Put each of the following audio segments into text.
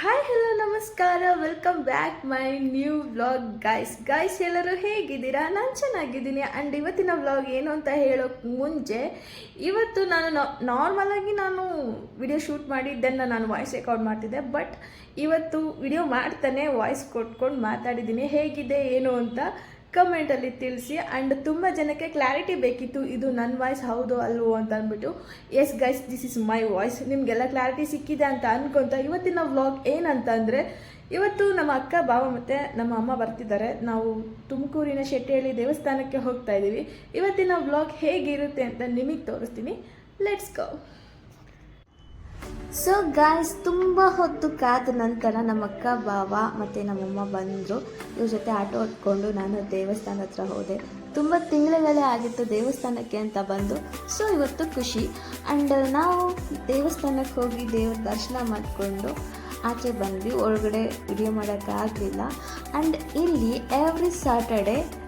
Hi hello ನಮಸ್ಕಾರ. Welcome back my new vlog guys guys ಎಲ್ಲರೂ ಹೇಗಿದ್ದೀರಾ? ನಾನು ಚೆನ್ನಾಗಿದ್ದೀನಿ. ಆ್ಯಂಡ್ ಇವತ್ತಿನ ವ್ಲಾಗ್ ಏನು ಅಂತ ಹೇಳೋಕ್ಕೆ ಮುಂಚೆ, ಇವತ್ತು ನಾನು ನಾರ್ಮಲ್ ಆಗಿ ನಾನು ವಿಡಿಯೋ ಶೂಟ್ ಮಾಡಿ ದೆನ್ ನಾನು ವಾಯ್ಸ್ ರೆಕಾರ್ಡ್ ಮಾಡ್ತಿದ್ದೆ ಬಟ್ ಇವತ್ತು ವಿಡಿಯೋ ಮಾಡ್ತಾನೆ ವಾಯ್ಸ್ ಕೊಟ್ಕೊಂಡು ಮಾತಾಡಿದ್ದೀನಿ. ಹೇಗಿದೆ, ಏನು ಅಂತ ಕಮೆಂಟಲ್ಲಿ ತಿಳಿಸಿ. ಆ್ಯಂಡ್ ತುಂಬ ಜನಕ್ಕೆ ಕ್ಲಾರಿಟಿ ಬೇಕಿತ್ತು, ಇದು ನನ್ನ ವಾಯ್ಸ್ ಹೌದು ಅಲ್ವೋ ಅಂತ ಅಂದ್ಬಿಟ್ಟು yes guys this is my voice ನಿಮಗೆಲ್ಲ ಕ್ಲಾರಿಟಿ ಸಿಕ್ಕಿದೆ ಅಂತ ಅನ್ಕೊಂತ ಇವತ್ತಿನ ವ್ಲಾಗ್ ಏನಂತಂದರೆ, ಇವತ್ತು ನಮ್ಮ ಅಕ್ಕ ಬಾವ ಮತ್ತು ನಮ್ಮ ಅಮ್ಮ ಬರ್ತಿದ್ದಾರೆ. ನಾವು ತುಮಕೂರಿನ ಶೆಟ್ಟಿಹಳ್ಳಿ ದೇವಸ್ಥಾನಕ್ಕೆ ಹೋಗ್ತಾ ಇದ್ದೀವಿ. ಇವತ್ತಿನ ವ್ಲಾಗ್ ಹೇಗಿರುತ್ತೆ ಅಂತ ನಿಮಗೆ ತೋರಿಸ್ತೀನಿ. ಲೆಟ್ಸ್ ಗೋ ಸೊ ಗಾಯ್ಸ್ ತುಂಬ ಹೊತ್ತು ಕಾದ ನಂತರ ನಮ್ಮ ಅಕ್ಕ, ಬಾವ ಮತ್ತು ನಮ್ಮಮ್ಮ ಬಂದರು. ಇವ್ರ ಜೊತೆ ಆಟೋ ಹೊತ್ಕೊಂಡು ನಾನು ದೇವಸ್ಥಾನ ಹತ್ರ ಹೋದೆ. ತುಂಬ ತಿಂಗಳುಗಳೇ ಆಗಿತ್ತು ದೇವಸ್ಥಾನಕ್ಕೆ ಅಂತ ಬಂದು. ಸೊ ಇವತ್ತು ಖುಷಿ. ಆ್ಯಂಡ್ ನಾವು ದೇವಸ್ಥಾನಕ್ಕೆ ಹೋಗಿ ದೇವ್ರ ದರ್ಶನ ಮಾಡಿಕೊಂಡು ಆಚೆ ಬಂದ್ವಿ. ಒಳಗಡೆ ವಿಡಿಯೋ ಮಾಡೋಕ್ಕಾಗಲಿಲ್ಲ. ಆ್ಯಂಡ್ ಇಲ್ಲಿ ಎವ್ರಿ ಸ್ಯಾಟರ್ಡೆ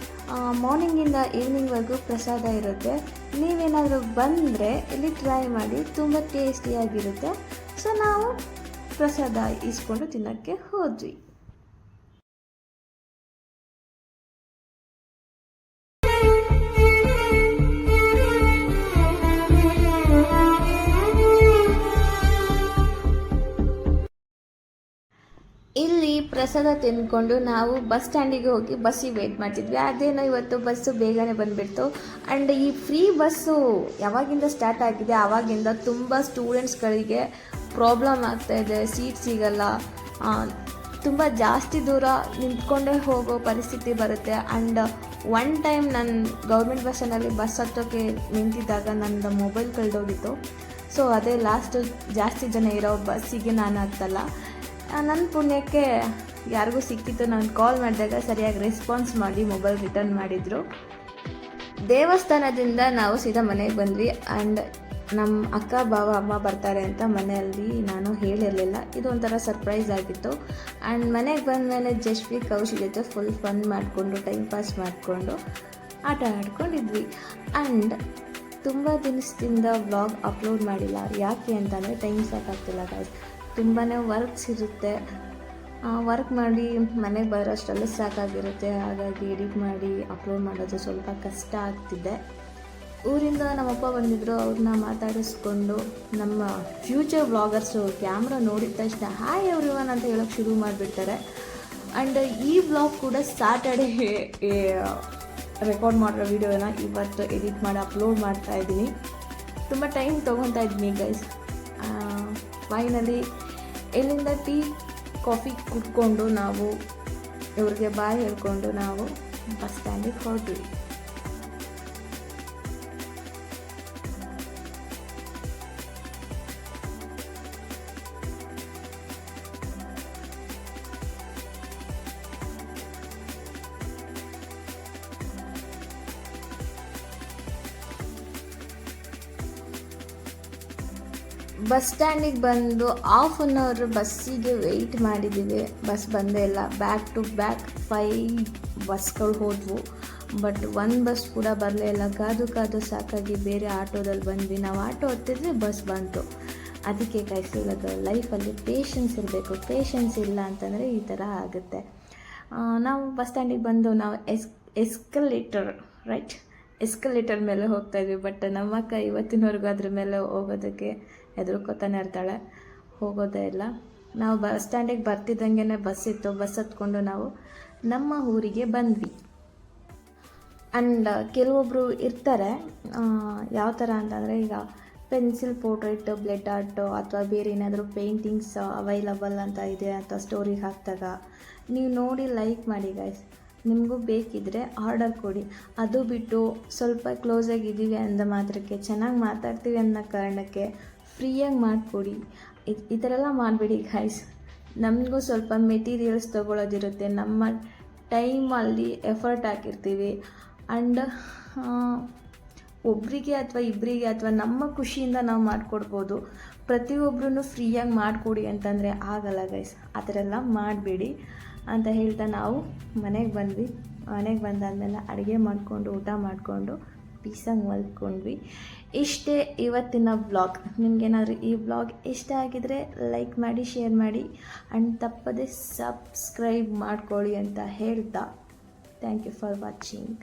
ಮಾರ್ನಿಂಗಿಂದ ಈವ್ನಿಂಗ್ವರೆಗೂ ಪ್ರಸಾದ ಇರುತ್ತೆ. ನೀವೇನಾದರೂ ಬಂದರೆ ಇಲ್ಲಿ ಟ್ರೈ ಮಾಡಿ ತುಂಬ ಟೇಸ್ಟಿಯಾಗಿರುತ್ತೆ ಸೊ ನಾವು ಪ್ರಸಾದ ಇಸ್ಕೊಂಡು ತಿನ್ನೋಕ್ಕೆ ಹೋದ್ವಿ. ಪ್ರಸಾದ ತಿಂದ್ಕೊಂಡು ನಾವು ಬಸ್ ಸ್ಟ್ಯಾಂಡಿಗೆ ಹೋಗಿ ಬಸ್ಸಿಗೆ ವೇಟ್ ಮಾಡ್ತಿದ್ವಿ. ಅದೇನೋ ಇವತ್ತು ಬಸ್ಸು ಬೇಗನೆ ಬಂದುಬಿಡ್ತು. ಆ್ಯಂಡ್ ಈ ಫ್ರೀ ಬಸ್ಸು ಯಾವಾಗಿಂದ ಸ್ಟಾರ್ಟ್ ಆಗಿದೆ ಆವಾಗಿಂದ ತುಂಬ ಸ್ಟೂಡೆಂಟ್ಸ್ಗಳಿಗೆ ಪ್ರಾಬ್ಲಮ್ ಆಗ್ತಾ ಇದೆ ಸೀಟ್ ಸಿಗಲ್ಲ. ತುಂಬ ಜಾಸ್ತಿ ದೂರ ನಿಂತ್ಕೊಂಡೇ ಹೋಗೋ ಪರಿಸ್ಥಿತಿ ಬರುತ್ತೆ. ಆ್ಯಂಡ್ ಒನ್ ಟೈಮ್ ನಾನು ಗೌರ್ಮೆಂಟ್ ಬಸ್ಸಿನಲ್ಲಿ ಬಸ್ ಹತ್ತೋಕ್ಕೆ ನಿಂತಿದ್ದಾಗ ನನ್ನ ಮೊಬೈಲ್ ಕಳೆದೋಗಿತ್ತು. ಸೊ ಅದೇ ಲಾಸ್ಟು ಜಾಸ್ತಿ ಜನ ಇರೋ ಬಸ್ಸಿಗೆ ನಾನು ಹತ್ತಲ್ಲ ನನ್ನ ಪುಣ್ಯಕ್ಕೆ ಯಾರಿಗೂ ಸಿಕ್ಕಿತ್ತು ನಾನು ಕಾಲ್ ಮಾಡಿದಾಗ ಸರಿಯಾಗಿ ರೆಸ್ಪಾನ್ಸ್ ಮಾಡಿ ಮೊಬೈಲ್ ರಿಟರ್ನ್ ಮಾಡಿದರು. ದೇವಸ್ಥಾನದಿಂದ ನಾವು ಸೀದಾ ಮನೆಗೆ ಬಂದ್ವಿ ಆ್ಯಂಡ್ ನಮ್ಮ ಅಕ್ಕ ಬಾವ ಅಮ್ಮ ಬರ್ತಾರೆ ಅಂತ ಮನೆಯಲ್ಲಿ ನಾನು ಹೇಳಿರಲಿಲ್ಲ. ಇದು ಒಂಥರ ಸರ್ಪ್ರೈಸ್ ಆಗಿತ್ತು. ಆ್ಯಂಡ್ ಮನೆಗೆ ಬಂದಮೇಲೆ ಜಶ್ವಿ ಕೌಶಿ ಜೊತೆ ಫುಲ್ ಫನ್ ಮಾಡಿಕೊಂಡು ಟೈಮ್ ಪಾಸ್ ಮಾಡಿಕೊಂಡು ಆಟ ಆಡ್ಕೊಂಡಿದ್ವಿ. ಆ್ಯಂಡ್ ತುಂಬ ದಿನದಿಂದ ವ್ಲಾಗ್ ಅಪ್ಲೋಡ್ ಮಾಡಿಲ್ಲ. ಯಾಕೆ ಅಂತಂದರೆ ಟೈಮ್ ಸಾಕಾಗ್ತಿಲ್ಲ ಗಾಯ್ಸ್ ತುಂಬಾ ವರ್ಕ್ಸ್ ಇರುತ್ತೆ. ವರ್ಕ್ ಮಾಡಿ ಮನೆಗೆ ಬರೋಷ್ಟರಲ್ಲಿ ಸಾಕಾಗಿರುತ್ತೆ. ಹಾಗಾಗಿ ಎಡಿಟ್ ಮಾಡಿ ಅಪ್ಲೋಡ್ ಮಾಡೋದು ಸ್ವಲ್ಪ ಕಷ್ಟ ಆಗ್ತಿದೆ. ಊರಿಂದ ನಮ್ಮಪ್ಪ ಬಂದಿದ್ದರು ಅವ್ರನ್ನ ಮಾತಾಡಿಸ್ಕೊಂಡು ನಮ್ಮ ಫ್ಯೂಚರ್ ವ್ಲಾಗರ್ಸು ಕ್ಯಾಮ್ರಾ ನೋಡಿದ ತಕ್ಷಣ ಹಾಯ್ ಎವ್ರಿವನ್ ಅಂತ ಹೇಳೋಕ್ಕೆ ಶುರು ಮಾಡಿಬಿಡ್ತಾರೆ. ಆ್ಯಂಡ್ ಈ ವ್ಲಾಗ್ ಕೂಡ ಸ್ಯಾಟರ್ಡೇ ರೆಕಾರ್ಡ್ ಮಾಡಿರೋ ವೀಡಿಯೋನ ಇವತ್ತು ಎಡಿಟ್ ಮಾಡಿ ಅಪ್ಲೋಡ್ ಮಾಡ್ತಾ ಇದ್ದೀನಿ. ತುಂಬ ಟೈಮ್ ತೊಗೊತಾ ಇದ್ದೀನಿ ಗೈಸ್ ಫೈನಲಿ ಎಲ್ಲಿಂದ ಟೀ ಕಾಫಿ ಕುಟ್ಕೊಂಡು ನಾವು ಇವ್ರಿಗೆ ಬಾಯ್ ಹೇಳ್ಕೊಂಡು ನಾವು ಬಸ್ ಸ್ಟ್ಯಾಂಡಿಗೆ ಹೊರಟ್ವಿ ಬಸ್ ಸ್ಟ್ಯಾಂಡಿಗೆ ಬಂದು ಹಾಫ್ ಆನ್ ಅವರ್ ಬಸ್ಸಿಗೆ ವೆಯ್ಟ್ ಮಾಡಿದ್ದೀವಿ ಬಸ್ ಬಂದೇ ಇಲ್ಲ. ಬ್ಯಾಕ್ ಟು ಬ್ಯಾಕ್ ಫೈ ಬಸ್ಗಳು ಹೋದ್ವು. ಬಟ್ ಒಂದು ಬಸ್ ಕೂಡ ಬರಲೇ ಇಲ್ಲ. ಕಾದು ಕಾದು ಸಾಕಾಗಿ ಬೇರೆ ಆಟೋದಲ್ಲಿ ಬಂದ್ವಿ. ನಾವು ಆಟೋ ಹತ್ತಿದ್ರೆ ಬಸ್ ಬಂತು. ಅದಕ್ಕೆ ಕಾಯಿಸಿದಾಗ ಲೈಫಲ್ಲಿ ಪೇಷನ್ಸ್ ಇರಬೇಕು. ಪೇಷನ್ಸ್ ಇಲ್ಲ ಅಂತಂದರೆ ಈ ಥರ ಆಗುತ್ತೆ. ನಾವು ಬಸ್ ಸ್ಟ್ಯಾಂಡಿಗೆ ಬಂದು ನಾವು ಎಸ್ ಎಸ್ಕಲೇಟರ್ ರೈಟ್ ಎಸ್ಕಲೇಟರ್ ಮೇಲೆ ಹೋಗ್ತಾ ಇದ್ವಿ ಬಟ್ ನಮ್ಮ ಅಕ್ಕ ಇವತ್ತಿನವರೆಗೂ ಅದ್ರ ಮೇಲೆ ಹೋಗೋದಕ್ಕೆ ಹೆದರ್ಕೋತಾನೆ ಇರ್ತಾಳೆ. ಹೋಗೋದೇ ಇಲ್ಲ. ನಾವು ಬಸ್ ಸ್ಟ್ಯಾಂಡಿಗೆ ಬರ್ತಿದ್ದಂಗೆ ಬಸ್ ಇತ್ತು. ಬಸ್ ಹತ್ಕೊಂಡು ನಾವು ನಮ್ಮ ಊರಿಗೆ ಬಂದ್ವಿ. ಆ್ಯಂಡ್ ಕೆಲವೊಬ್ಬರು ಇರ್ತಾರೆ. ಯಾವ ಥರ ಅಂತಂದರೆ ಈಗ ಪೆನ್ಸಿಲ್ ಪೋರ್ಟ್ರೇಟ್ ಬ್ಲೆಡ್ ಆರ್ಟು ಅಥವಾ ಬೇರೆ ಏನಾದರೂ ಪೇಂಟಿಂಗ್ಸ್ ಅವೈಲಬಲ್ ಅಂತ ಇದೆ ಅಥವಾ ಸ್ಟೋರಿಗೆ ಹಾಕಿದಾಗ, ನೀವು ನೋಡಿ ಲೈಕ್ ಮಾಡಿ ಗೈಸ್ ನಿಮಗೂ ಬೇಕಿದ್ದರೆ ಆರ್ಡರ್ ಕೊಡಿ. ಅದು ಬಿಟ್ಟು ಸ್ವಲ್ಪ ಕ್ಲೋಸಾಗಿದ್ದೀವಿ ಅಂದ ಮಾತ್ರಕ್ಕೆ, ಚೆನ್ನಾಗಿ ಮಾತಾಡ್ತೀವಿ ಅನ್ನೋ ಕಾರಣಕ್ಕೆ ಫ್ರೀಯಾಗಿ ಮಾಡಿಕೊಡಿ. ಈ ಥರ ಎಲ್ಲ ಮಾಡಬೇಡಿ ಗಾಯ್ಸ್ ನಮಗೂ ಸ್ವಲ್ಪ ಮೆಟೀರಿಯಲ್ಸ್ ತೊಗೊಳೋದಿರುತ್ತೆ. ನಮ್ಮ ಟೈಮಲ್ಲಿ ಎಫರ್ಟ್ ಹಾಕಿರ್ತೀವಿ. ಆ್ಯಂಡ್ ಒಬ್ಬರಿಗೆ ಅಥವಾ ಇಬ್ಬರಿಗೆ ಅಥವಾ ನಮ್ಮ ಖುಷಿಯಿಂದ ನಾವು ಮಾಡಿಕೊಡ್ಬೋದು. ಪ್ರತಿಯೊಬ್ಬರೂ ಫ್ರೀಯಾಗಿ ಮಾಡಿಕೊಡಿ ಅಂತಂದರೆ ಆಗಲ್ಲ ಗೈಸ್ ಆ ಥರ ಎಲ್ಲ ಮಾಡಬೇಡಿ. ಅಂತ ಹೇಳ್ತಾ ನಾವು ಮನೆಗೆ ಬಂದ್ವಿ. ಮನೆಗೆ ಬಂದಾದಮೇಲೆ ಅಡುಗೆ ಮಾಡಿಕೊಂಡು, ಊಟ ಮಾಡಿಕೊಂಡು ಪೀಸಾಗಿ ಮಲ್ಕೊಂಡ್ವಿ. ಇಷ್ಟೇ ಇವತ್ತಿನ ಬ್ಲಾಗ್ ನಿಮ್ಗೇನಾದ್ರು ಈ ಬ್ಲಾಗ್ ಇಷ್ಟ ಆಗಿದರೆ ಲೈಕ್ ಮಾಡಿ ಶೇರ್ ಮಾಡಿ ಆ್ಯಂಡ್ ತಪ್ಪದೆ ಸಬ್ಸ್ಕ್ರೈಬ್ ಮಾಡ್ಕೊಳ್ಳಿ ಅಂತ ಹೇಳ್ತಾ. Thank you for watching